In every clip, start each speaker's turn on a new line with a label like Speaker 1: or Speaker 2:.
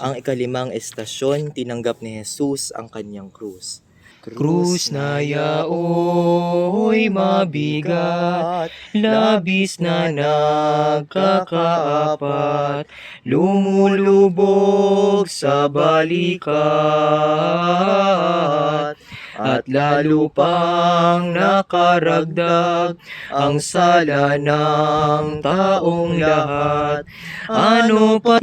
Speaker 1: Ang ikalimang estasyon, tinanggap ni Jesus ang kanyang krus.
Speaker 2: Krus na yao'y mabigat, labis na nagkakaapat, lumulubog sa balikat, at lalo pang nakaragdag ang sala ng taong lahat. Ano pa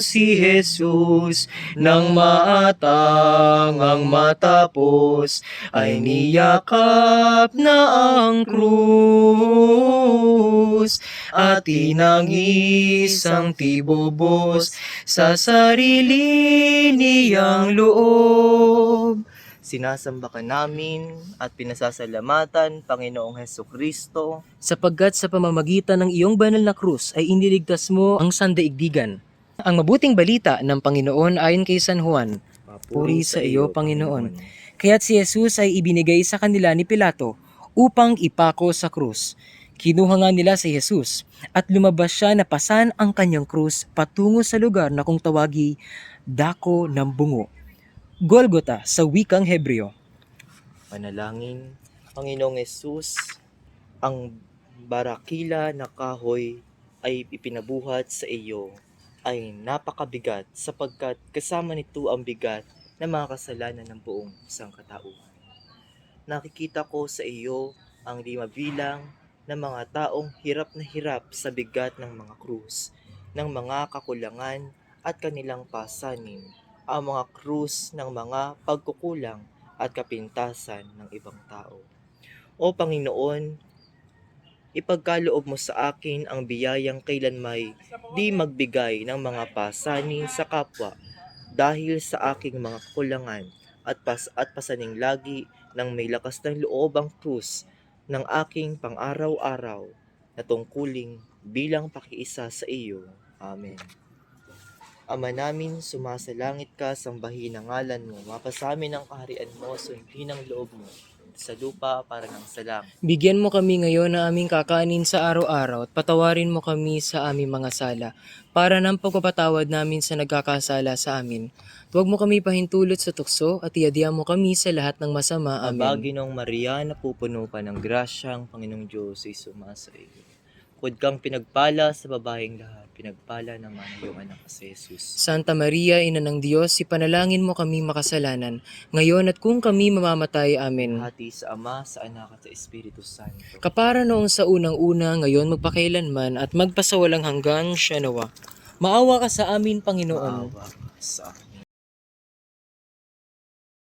Speaker 2: si Jesus nang maatang ang matapos ay niyakap na ang krus at tinangis ang tibubos sa sarili niyang loob.
Speaker 1: Sinasamba ka namin at pinasasalamatan, Panginoong Heso Kristo.
Speaker 2: sapagkat sa pamamagitan ng iyong banal na krus ay iniligtas mo ang sandaigdigan. Ang mabuting balita ng Panginoon ayon kay San Juan. Puri sa iyo, Panginoon. Kaya't si Jesus ay ibinigay sa kanila ni Pilato upang ipako sa krus. Kinuha nga nila si Jesus at lumabas siya na pasan ang kanyang krus patungo sa lugar na kung tawagi Dako ng Bungo. Golgota sa wikang Hebreo.
Speaker 1: Panalangin, Panginoong Yesus, ang barakila na kahoy ay ipinabuhat sa iyo ay napakabigat sapagkat kasama nito ang bigat ng mga kasalanan ng buong sangkatauhan. Nakikita ko sa iyo ang di mabilang ng mga taong hirap na hirap sa bigat ng mga krus, ng mga kakulangan at kanilang pasanin, ang mga krus ng mga pagkukulang at kapintasan ng ibang tao. O Panginoon, ipagkaloob mo sa akin ang biyayang kailanmay di magbigay ng mga pasanin sa kapwa dahil sa aking mga kakulangan at pas at pasaning lagi ng may lakas ng loob ang krus ng aking pang-araw-araw na tungkuling bilang pakiisa sa iyo. Amen. Ama namin, sumasalangit ka, sambahin ang ngalan mo, mapasamin ang kaharian mo, sundin ang loob mo, sa lupa para ng salang.
Speaker 2: Bigyan mo kami ngayon ng aming kakanin sa araw-araw at patawarin mo kami sa aming mga sala para ng pagpapatawad namin sa nagkakasala sa amin. Huwag mo kami pahintulot sa tukso at iadya mo kami sa lahat ng masama.
Speaker 1: Aba,
Speaker 2: Amen.
Speaker 1: Ginoong Maria, napupuno ka ng grasya, ang Panginoong Diyos ay sumasa iyo. Bukod kang pinagpala sa babaeng lahat, pinagpala naman ang iyong anak na si Jesus.
Speaker 2: Santa Maria, Ina ng Diyos, ipanalangin mo kami makasalanan, ngayon at kung kami mamamatay. Amen.
Speaker 1: Hati sa Ama, sa Anak at sa Espiritu Santo.
Speaker 2: Kapara noong sa unang-una, ngayon magpakailanman at magpasawalang hanggan siya nawa. Maawa ka sa amin, Panginoon.
Speaker 1: Maawa ka sa akin.